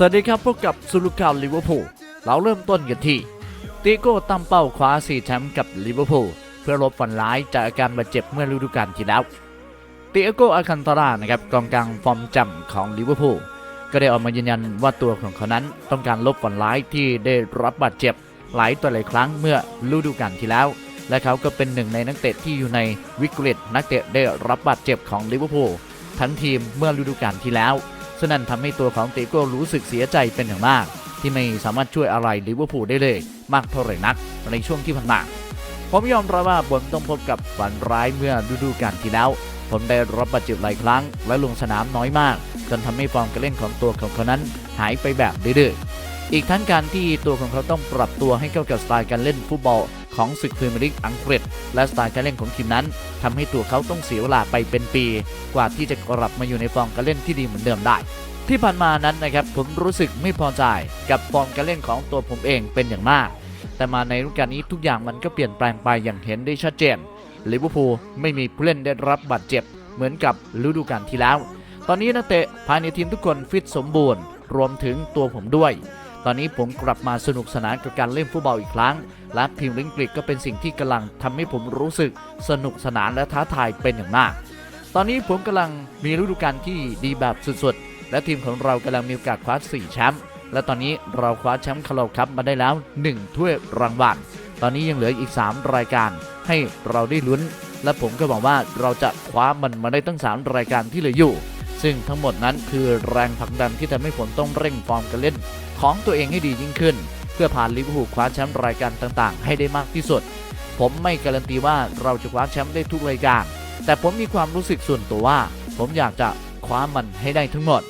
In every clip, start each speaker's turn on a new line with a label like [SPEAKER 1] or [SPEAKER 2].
[SPEAKER 1] สวัสดีครับพบกับสุลุกาวลิเวอร์พูลเราเริ่มต้นกันที่ติโก้ตั้งเป้าคว้า4แชมป์กับลิเวอร์พูลเพื่อลบฝันร้ายจากอาการบาดเจ็บเมื่อฤดูกาลที่แล้วติโก้อาคันตารานะครับกองกลางฟอร์มจำของลิเวอร์พูลก็ได้ออกมายืนยันว่าตัวของเขานั้นต้องการลบฝันร้ายที่ได้รับบาดเจ็บหลายต่อหลายครั้งเมื่อฤดูกาลที่แล้ว และเขาก็เป็นหนึ่งในนักเตะที่อยู่ในวิกฤตนักเตะได้รับบาดเจ็บของลิเวอร์พูลทั้งทีมเมื่อฤดูกาลที่แล้ว ซึ่งนั่นทำให้ตัวของเตโก้รู้สึกเสียใจเป็นอย่างมาก ที่ไม่สามารถช่วยอะไรลิเวอร์พูลได้เลย มากเท่าไหร่นักในช่วงที่ผ่านมาผมยอมรับว่าผมต้องพบกับฝันร้ายเมื่อฤดูกาลที่แล้ว ผมได้รับบาดเจ็บหลายครั้ง และลงสนามน้อยมาก จนทำให้ฟอร์มการเล่นของตัวของเขานั้นหายไปแบบดื้อๆอีกทั้งการที่ตัวของเขาต้องปรับตัวให้เข้ากับสไตล์การเล่นฟุตบอล ของศึกพรีเมียร์ลีกอังกฤษ และสไตล์การเล่นของทีมนั้นทำให้ตัวเขาต้องเสียเวลาไปเป็นปี กว่าที่จะกลับมาอยู่ในฟอร์มการเล่นที่ดีเหมือนเดิมได้ ที่ผ่านมานั้นนะครับผมรู้สึกไม่พอใจกับฟอร์มการเล่นของตัวผมเองเป็นอย่างมาก แต่มาในฤดูกาลนี้ทุกอย่างมันก็เปลี่ยนแปลงไปอย่างเห็นได้ชัดเจนลิเวอร์พูลไม่มีผู้เล่นได้รับบาดเจ็บเหมือนกับฤดูกาลที่แล้ว ตอนนี้นักเตะภายในทีมทุกคนฟิตสมบูรณ์ รวมถึงตัวผมด้วย ตอนนี้ผมกลับมาสนุกสนานกับการเล่นฟุตบอลอีกครั้ง และพรีมียร์ลีกอังกฤษก็เป็นสิ่งที่กำลังทำให้ผมรู้สึกสนุกสนานและท้าทายเป็นอย่างมาก ตอนนี้ผมกำลังมีฤดูกาลที่ดีแบบสุดๆ และทีมของเรากำลังมีโอกาสคว้า4แชมป์และตอนนี้เราคว้าแชมป์คาราคัพมาได้แล้ว 1 ถ้วยรางวัล ตอนนี้ยังเหลืออีก 3 รายการให้เราได้ลุ้น และผมก็บอกว่าเราจะคว้ามันมาได้ตั้ง 3 รายการที่เหลืออยู่ ซึ่งทั้งหมดนั้นคือแรงผลักดันที่ทำให้ผมต้องเร่งฟอร์มการเล่น ของตัวเองให้ดียิ่งขึ้น พื่อผ่านลิเวอร์พูลคว้าแชมป์รายการต่างๆ ให้ได้มากที่สุด ผมไม่การันตีว่าเราจะคว้าแชมป์ได้ทุกรายการ แต่ผมมีความรู้สึกส่วนตัวว่า ผมอยากจะคว้ามันให้ได้ทั้งหมด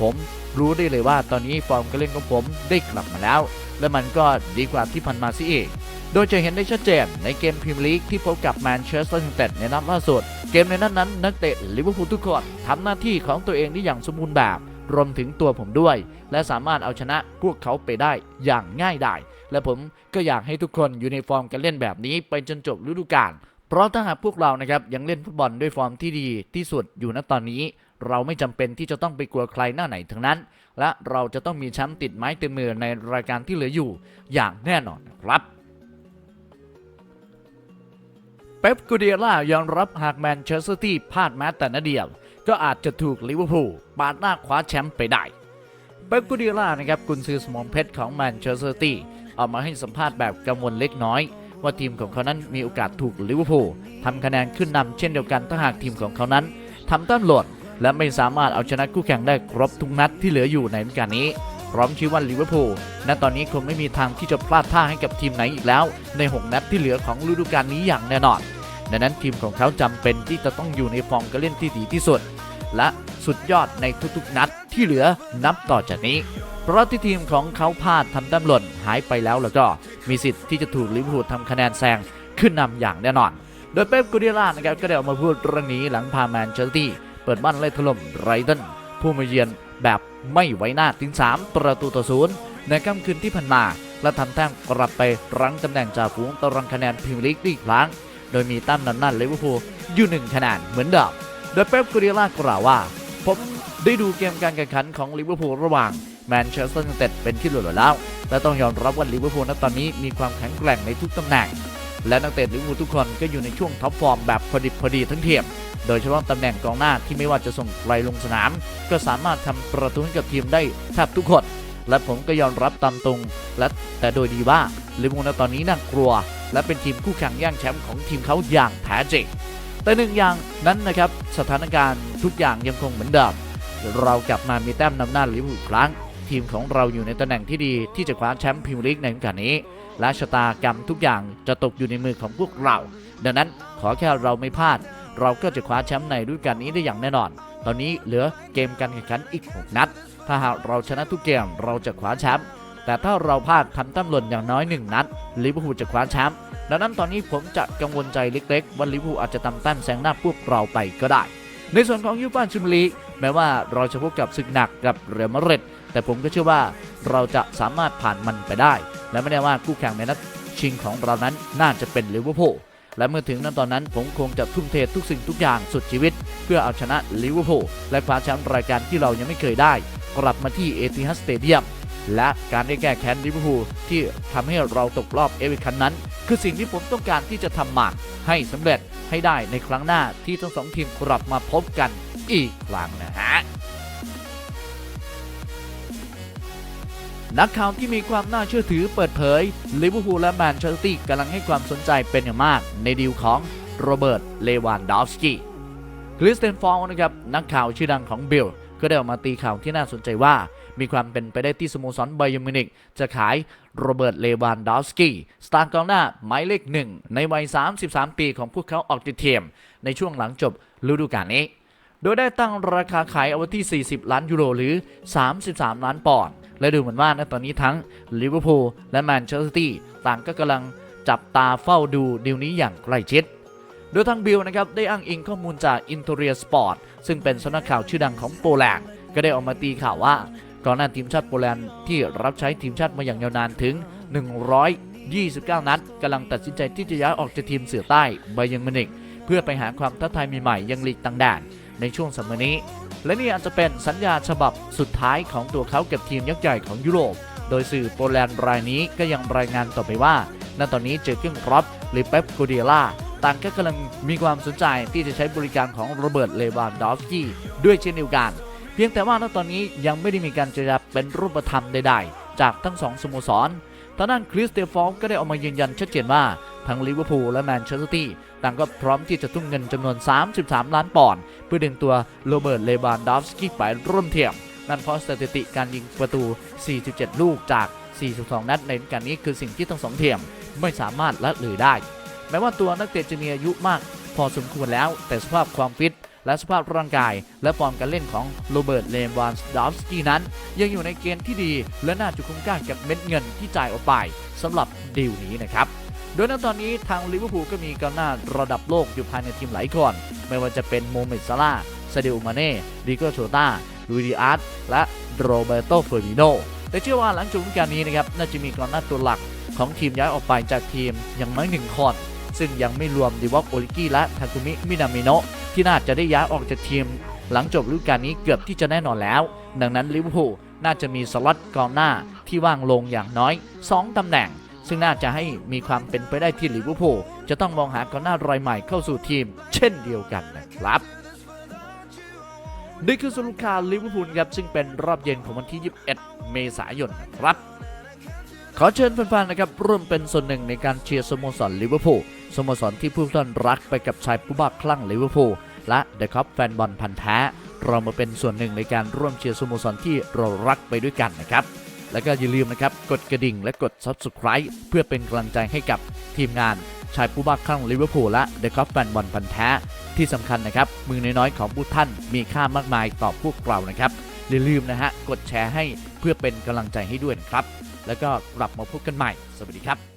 [SPEAKER 1] ผมรู้ได้เลยว่าตอนนี้ฟอร์มการเล่นของผมได้กลับมาแล้ว และมันก็ดีกว่าที่ผ่านมาซิเองโดยจะเห็นได้ชัดเจนในเกมพรีเมียร์ลีกที่พบกับแมนเชสเตอร์ยูไนเต็ดในนัดล่าสุด เกมในนั้นนั้นนักเตะลิเวอร์พูลทุกคนทำหน้าที่ของตัวเองได้อย่างสมบูรณ์แบบ รวมถึงตัวผมด้วย และสามารถเอาชนะพวกเขาไปได้อย่างง่ายดายและผมก็อยากให้ทุกคนอยู่ในฟอร์มการเล่นแบบนี้ไปจนจบฤดูกาลเพราะถ้าหากพวกเรานะครับยังเล่นฟุตบอลด้วยฟอร์มที่ดีที่สุดอยู่ณตอนนี้ เราไม่จำเป็นที่จะต้องไปกลัวใครหน้าไหนทั้งนั้น และเราจะต้องมีแชมป์ติดไม้เต็มมือในรายการที่เหลืออยู่อย่างแน่นอนนครับเป๊ปกูเดียล่ายอมรับหากแมนเชสเตอร์ที่พลาดแม้แต่นาเดียว ก็อาจจะถูกลิเวอร์พูลปาดหน้าคว้าแชมป์ไปได้เป๊ปกูเดียล่านะครับกุนซือสมองเพชรของแมนเชสเตอร์ตี้ออกมาให้สัมภาษณ์แบบกังวลเล็กน้อย ว่าทีมของเขานั้นมีโอกาสถูกลิเวอร์พูลทำคะแนนขึ้นนำเช่นเดียวกันถ้าหากทีมของเขานั้นทำต้านหล่นและไม่สามารถเอาชนะคู่แข่งได้ครบทุกนัดที่เหลืออยู่ในฤดูกาลนี้พร้อมชี้ว่าลิเวอร์พูลณตอนนี้คงไม่มีทางที่จะพลาดท่าให้กับทีมไหนอีกแล้ว ใน 6 นัดที่เหลือของฤดูกาลนี้อย่างแน่นอน ดังนั้นทีมของเขาจำเป็นที่จะต้องอยู่ในฟอร์มการเล่นที่ดีที่สุด และสุดยอดในทุกๆนัดที่เหลือนับต่อจากนี้ เพราะที่ทีมของเขาพลาดทำแต้มหล่นหายไปแล้วแล้วก็มีสิทธิ์ที่จะถูกลิเวอร์พูลทำคะแนนแซงขึ้นนำอย่างแน่นอน โดยเป๊ปกูเดียล่านะครับก็ได้ออกมาพูดเรื่องนี้หลังพาแมนเชสเตอร์ตี้เปิดบ้านไล่ถล่มไรตันผู้มาเยือนแบบไม่ไว้หน้าถึง 3 ประตูต่อศูนย์ในค่ำคืนที่ผ่านมาและทำแต้มกลับไปรั้งตำแหน่งจ่าฝูงตารางคะแนนพรีเมียร์ลีกอีกครั้ง โดยมีตั้มนำหน้าลิเวอร์พูลอยู่หนึ่งคะแนนเหมือนเดิมโดยเป๊ปกูเดียล่ากล่าวว่า ผมได้ดูเกมการแข่งขันของลิเวอร์พูลระหว่างแมนเชสเตอร์ยูไนเต็ดเป็นที่หลุดแล้ว และต้องยอมรับว่าลิเวอร์พูลณตอนนี้มีความแข็งแกร่งในทุกตำแหน่ง และนักเตะลิเวอร์พูลทุกคนก็อยู่ในช่วงท็อปฟอร์มแบบพอดิบพอดีทั้งเทียมโดยเฉพาะตำแหน่งกองหน้าที่ไม่ว่าจะส่งใครลงสนาม ก็สามารถทำประตูให้กับทีมได้แทบทุกคน และผมก็ยอมรับตามตรงและแต่โดยดีว่าลิเวอร์พูลณตอนนี้น่ากลัว และเป็นทีมคู่แข่งแย่งแชมป์ของทีมเขาอย่างแท้จริง แต่หนึ่งอย่างนั้นนะครับสถานการณ์ทุกอย่างยังคงเหมือนเดิม เรากลับมามีแต้มนำหน้าลิเวอร์พูลอีกครั้ง ทีมของเราอยู่ในตำแหน่งที่ดีที่จะคว้าแชมป์พรีเมียร์ลีกในฤดูกาลนี้ และชะตากรรมทุกอย่างจะตกอยู่ในมือของพวกเรา ดังนั้นขอแค่เราไม่พลาด เราก็จะคว้าแชมป์ในฤดูกาลนี้ได้อย่างแน่นอน ตอนนี้เหลือเกมการแข่งขันอีก 6 นัด ถ้าหากเราชนะทุกเกมเราจะคว้าแชมป์ แต่ถ้าเราพลาดทำตั้มหล่นอย่างน้อยหนึ่งนัดลิเวอร์พูลจะคว้าแชมป์ดังนั้นตอนนี้ผมจะกังวลใจเล็กๆว่าลิเวอร์พูลอาจจะทำแต้มแซงหน้าพวกเราไปก็ได้ ในส่วนของยูฟ่าแชมลีแม้ว่าเราจะพบกับศึกหนักกับเรอัลมาดริดแต่ผมก็เชื่อว่าเราจะสามารถผ่านมันไปได้ และไม่แน่ว่าคู่แข่งในนัดชิงของเรานั้นน่าจะเป็นลิเวอร์พูลและเมื่อถึงนั้นตอนนั้นผมคงจะทุ่มเททุกสิ่งทุกอย่างสุดชีวิต เพื่อเอาชนะลิเวอร์พูลและคว้าแชมป์รายการที่เรายังไม่เคยได้ กลับมาที่เอติฮัดสเตเดียม และการได้แก้แค้นลิเวอร์พูลที่ทำให้เราตกรอบเอเวอร์คันนั้น คือสิ่งที่ผมต้องการที่จะทำมาให้สำเร็จให้ได้ในครั้งหน้าที่ทั้งสองทีมกลับมาพบกันอีกครั้งนะฮะนักข่าวที่มีความน่าเชื่อถือเปิดเผยลิเวอร์พูลและแมนเชสเตอร์ซิตี้กำลังให้ความสนใจเป็นอย่างมาก ในดีลของโรเบิร์ตเลวานดอฟสกี้คริสเตนฟองนะครับนักข่าวชื่อดังของบิล ก็ได้ออกมาตีข่าวที่น่าสนใจว่า มีความเป็นไปได้ที่สโมสรไบยมินิกจะขายโรเบิร์ตเลวานดอฟสกี้สตาร์กองหน้าหมายเลขหนึ่งในวัย 33 ปีของพวกเขาออกจากทีมในช่วงหลังจบฤดูกาลนี้โดยได้ตั้งราคาขายเอาไว้ที่ 40 ล้านยูโรหรือ 33 ล้านปอนด์ และดูเหมือนว่าณตอนนี้ทั้งลิเวอร์พูลและแมนเชสเตอร์ซิตี้ต่างก็กำลังจับตาเฝ้าดูดีลนี้อย่างใกล้ชิด โดยทางบิลนะครับได้อ้างอิงข้อมูลจากอิน e เรียสปอร์ตซึ่งเป็นสำนักข่าวชื่อดังของโปแลนด์ก็ได้ออกมาตีข่าวว่าก่อนหน้าทีมชาติโปแลนด์ที่รับใช้ทีมชาติมาอย่างยาวนานถึง 129 นัดกำลังตัดสินใจที่จะย้ายออกจากทีมเสือใต้ไบยร์นมิวนิกเพื่อไปหาความท้าทายใหม่ๆยังลีกต่างแดนในช่วงสัปดาห์นี้ และนี่อาจจะเป็นสัญญาฉบับสุดท้ายของตัวเขากับทีมยักษ์ใหญ่ของยุโรป โดยสื่อโปแลนด์รายนี้ก็ยังรายงานต่อไปว่าณตอนนี้เจอเครื่องรอบหรือเป๊ปโกเดียล่า ต่างก็กำลังมีความสนใจที่จะใช้บริการของโรเบิร์ตเลวานดอฟสกี้ด้วยเช่นเดียวกัน เพียงแต่ว่าณตอนนี้ยังไม่ได้มีการเจรจาเป็นรูปธรรมใดๆ จากทั้งสองสโมสรทางด้านคริสเตฟอลก็ได้ออกมายืนยันชัดเจนว่าทั้งลิเวอร์พูลและแมนเชสเตอร์ตี้ต่างก็พร้อมที่จะทุ่มเงินจำนวน 33 ล้านปอนด์เพื่อดึงตัวโรเบิร์ตเลวานดอฟสกี้ไปร่วมเทียมนั่นเพราะสถิติการยิงประตู 47 ลูกจาก 42 นัดในกาลนี้คือสิ่งที่ทั้งสองเทียมไม่สามารถละเลยได้ แม้ว่าตัวนักเตะจะมีอายุมาก พอสมควรแล้ว แต่สภาพความฟิต และสภาพร่างกาย และฟอร์มการเล่นของโรเบิร์ตเลมวานสดอฟสกี้นั้น ยังอยู่ในเกณฑ์ที่ดี และน่าจะคุ้มค่ากับเม็ดเงินที่จ่ายออกไปสำหรับดีลนี้นะครับโดยในตอนนี้ทางลิเวอร์พูลก็มีกองหน้าระดับโลกอยู่ภายในทีมหลายคน ไม่ว่าจะเป็นโมเมดซาลาซาดิโอมาเน่ดิโกโชตาลุยดิอาร์ตและโรเบโตเฟอร์มิโนแต่เชื่อว่าหลังจบฤดูกาลนี้นะครับน่าจะมีกองหน้าตัวหลักของทีมย้ายออกไปจากทีมอย่างน้อยหนึ่งคน ซึ่งยังไม่รวมดิวอกโอลิกิและทาคุมิมินามิโนะที่น่าจะได้ย้ายออกจากทีม หลังจบฤดูกาลนี้เกือบที่จะแน่นอนแล้ว ดังนั้นลิเวอร์พูลน่าจะมีสล็อตกองหน้าที่ว่างลงอย่างน้อย 2 ตำแหน่ง ซึ่งน่าจะให้มีความเป็นไปได้ที่ลิเวอร์พูลจะต้องมองหากองหน้ารายใหม่เข้าสู่ทีม เช่นเดียวกันนะครับนี่คือสรุปข่าวลิเวอร์พูลครับซึ่งเป็นรอบเย็นของวันที่ 21 เมษายนนะครับ ขอเชิญแฟนๆนะครับร่วมเป็นส่วนหนึ่งในการเชียร์สโมสรลิเวอร์พูล สโมสรที่ผู้ท่านรักไปกับชายผู้บ้าคลั่งลิเวอร์พูลและเดอะคัพแฟนบอลพันธ์แท้ เรามาเป็นส่วนหนึ่งในการร่วมเชียร์สโมสรที่เรารักไปด้วยกันนะครับแล้วก็อย่าลืมนะครับกดกระดิ่งและกด Subscribe เพื่อเป็นกำลังใจให้กับทีมงานชายผู้บ้าคลั่งลิเวอร์พูลและเดอะคัพแฟนบอลพันธ์แท้ ที่สำคัญนะครับมือน้อยๆของผู้ท่านมีค่ามากมายต่อพวกเรานะครับอย่าลืมนะฮะกดแชร์ให้เพื่อเป็นกำลังใจให้ด้วยนะครับแล้วก็กลับมาพบกันใหม่ สวัสดีครับ